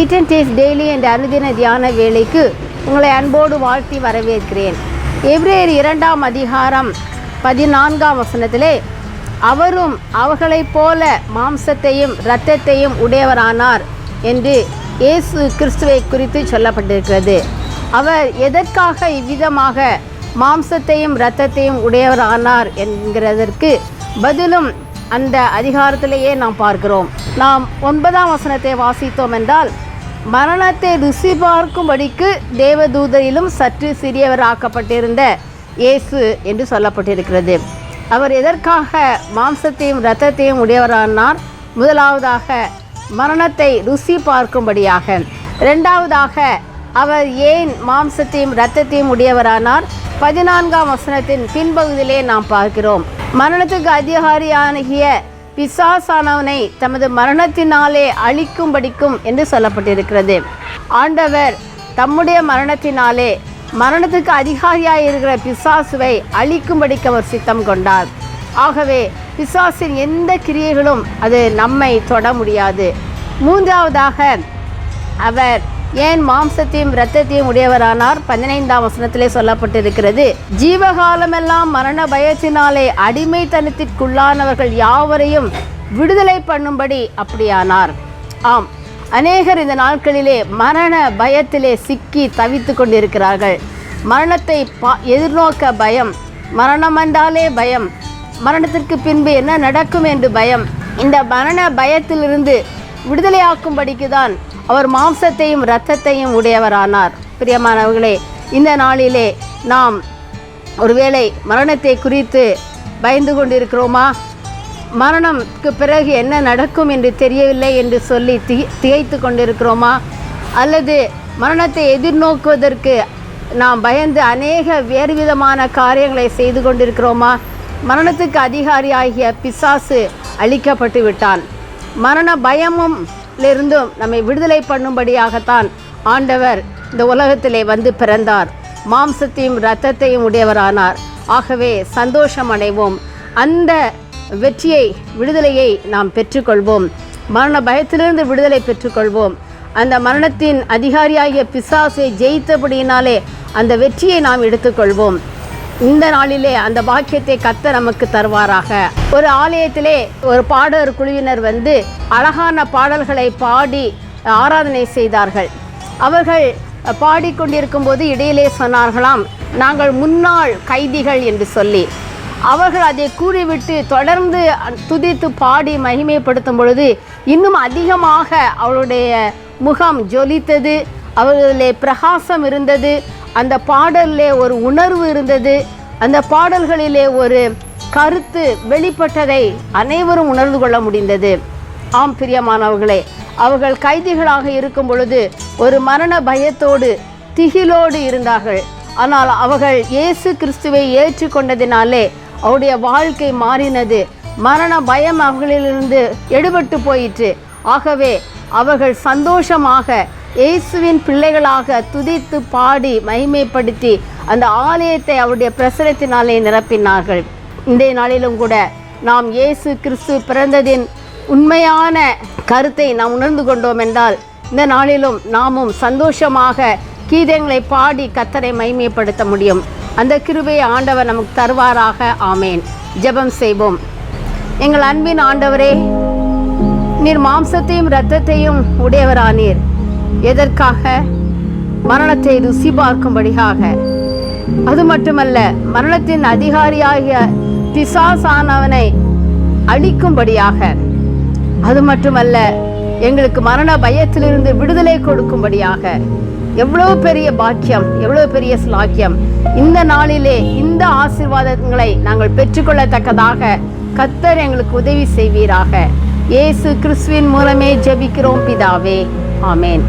Eat and taste daily என்ற அனுதின தியான வேலைக்கு உங்களை அன்போடு வாழ்த்தி வரவேற்கிறேன். எவ்ரேர் இரண்டாம் அதிகாரம் பதினான்காம் வசனத்திலே அவரும் அவர்களைப் போல மாம்சத்தையும் இரத்தத்தையும் உடையவரானார் என்று இயேசு கிறிஸ்துவை குறித்து சொல்லப்பட்டிருக்கிறது. அவர் எதற்காக இவ்விதமாக மாம்சத்தையும் இரத்தத்தையும் உடையவரானார் என்கிறதற்கு பதிலும் அந்த அதிகாரத்திலேயே நாம் பார்க்கிறோம். நாம் ஒன்பதாம் வசனத்தை வாசித்தோம் என்றால் மரணத்தை ருசி பார்க்கும்படிக்கு தேவதூதரிலும் சற்று சிறியவராக்கப்பட்டிருந்த இயேசு என்று சொல்லப்பட்டிருக்கிறது. அவர் எதற்காக மாம்சத்தையும் இரத்தத்தையும் உடையவரானார்? முதலாவதாக மரணத்தை ருசி பார்க்கும்படியாக. இரண்டாவதாக அவர் ஏன் மாம்சத்தையும் இரத்தத்தையும் உடையவரானார்? பதினான்காம் வசனத்தின் பின்பகுதியிலே நாம் பார்க்கிறோம். மரணத்துக்கு அதிகாரியானகிய பிசாசானவனை தமது மரணத்தினாலே அழிக்கும்படிக்கும் என்று சொல்லப்பட்டிருக்கிறது. ஆண்டவர் தம்முடைய மரணத்தினாலே மரணத்துக்கு அதிகாரியாக இருக்கிற பிசாசுவை அழிக்கும்படிக்கு அவர் சித்தம் கொண்டார். ஆகவே பிசாசின் எந்த கிரியைகளும் அது நம்மை தொட முடியாது. மூன்றாவதாக அவர் ஏன் மாம்சத்தையும் இரத்தத்தையும் உடையவரானார்? பதினைந்தாம் வசனத்திலே சொல்லப்பட்டிருக்கிறது ஜீவகாலமெல்லாம் மரண பயத்தினாலே அடிமைத்தனத்திற்குள்ளானவர்கள் யாவரையும் விடுதலை பண்ணும்படி அப்படியானார். ஆம் அநேகர் இந்த நாட்களிலே மரண பயத்திலே சிக்கி தவித்து கொண்டிருக்கிறார்கள். மரணத்தை பா எதிர்நோக்க பயம் மரணம் என்றாலே பயம் மரணத்திற்கு பின்பு என்ன நடக்கும் என்று பயம் இந்த மரண பயத்திலிருந்து விடுதலையாக்கும்படிக்கு தான் அவர் மாம்சத்தையும் இரத்தத்தையும் உடையவரானார். பிரியமானவர்களே இந்த நாளிலே நாம் ஒருவேளை மரணத்தை குறித்து பயந்து கொண்டிருக்கிறோமா? மரணம்க்கு பிறகு என்ன நடக்கும் என்று தெரியவில்லை என்று சொல்லி தி திகைத்து கொண்டிருக்கிறோமா? அல்லது மரணத்தை எதிர்நோக்குவதற்கு நாம் பயந்து அநேக வேறு விதமான காரியங்களை செய்து கொண்டிருக்கிறோமா? மரணத்துக்கு அதிகாரியாகிய பிசாசு அழிக்கப்பட்டு விட்டான். மரண பயமும் இருந்தும் நம்மை விடுதலை பண்ணும்படியாகத்தான் ஆண்டவர் இந்த உலகத்திலே வந்து பிறந்தார். மாம்சத்தையும் இரத்தத்தையும் உடையவரானார். ஆகவே சந்தோஷம் அடைவோம். அந்த வெற்றியை விடுதலையை நாம் பெற்றுக்கொள்வோம். மரண பயத்திலிருந்து விடுதலை பெற்றுக்கொள்வோம். அந்த மரணத்தின் அதிகாரியாகிய பிசாசை ஜெயித்தபடியினாலே அந்த வெற்றியை நாம் எடுத்துக்கொள்வோம். இந்த நாளிலே அந்த பாக்கியத்தை கத்த நமக்கு தருவாராக. ஒரு ஆலயத்திலே ஒரு பாடகர் குழுவினர் வந்து அழகான பாடல்களை பாடி ஆராதனை செய்தார்கள். அவர்கள் பாடிக்கொண்டிருக்கும் போது இடையிலே சொன்னார்களாம் நாங்கள் முன்னாள் கைதிகள் என்று சொல்லி. அவர்கள் அதை கூறிவிட்டு தொடர்ந்து துதித்து பாடி மகிமைப்படுத்தும் பொழுது இன்னும் அதிகமாக அவளுடைய முகம் ஜொலித்தது அவர்களிலே பிரகாசம் இருந்தது அந்த பாடலிலே ஒரு உணர்வு இருந்தது. அந்த பாடல்களிலே ஒரு கருத்து வெளிப்பட்டதை அனைவரும் உணர்ந்து கொள்ள முடிந்தது. ஆம் பிரியமானவர்களே அவர்கள் கைதிகளாக இருக்கும் பொழுது ஒரு மரண பயத்தோடு திகிலோடு இருந்தார்கள். ஆனால் அவர்கள் இயேசு கிறிஸ்துவை ஏற்றுக்கொண்டதினாலே அவருடைய வாழ்க்கை மாறினது. மரண பயம் அவர்களிலிருந்து எடுபட்டு போயிற்று. ஆகவே அவர்கள் சந்தோஷமாக இயேசுவின் பிள்ளைகளாக துதித்து பாடி மகிமைப்படுத்தி அந்த ஆலயத்தை அவருடைய பிரசனத்தினாலே நிரப்பினார்கள். இன்றைய நாளிலும் கூட நாம் இயேசு கிறிஸ்து பிறந்ததின் உண்மையான கருத்தை நாம் உணர்ந்து கொண்டோம் என்றால் இந்த நாளிலும் நாமும் சந்தோஷமாக கீதங்களை பாடி கத்தரை மைமைப்படுத்த முடியும். அந்த கிருபையை ஆண்டவர் நமக்கு தருவாராக. ஆமேன். ஜெபம் செய்வோம். எங்கள் அன்பின் ஆண்டவரே நீர் மாம்சத்தையும் இரத்தத்தையும் உடையவரானீர். எதற்காக? மரணத்தை ருசி பார்க்கும்படியாக. அது மட்டுமல்ல மரணத்தின் அதிகாரியாகிய பிசாசானவனை அழிக்கும்படியாக. அது மட்டுமல்ல எங்களுக்கு மரண பயத்திலிருந்து விடுதலை கொடுக்கும்படியாக. எவ்வளவு பெரிய பாக்கியம் எவ்வளவு பெரிய ஸ்லாக்கியம் இந்த நாளிலே இந்த ஆசிர்வாதங்களை நாங்கள் பெற்றுக்கொள்ளத்தக்கதாக கத்தர் எங்களுக்கு உதவி செய்வீராக. இயேசு கிறிஸ்துவின் மூலமே ஜெபிக்கிறோம் பிதாவே. ஆமேன்.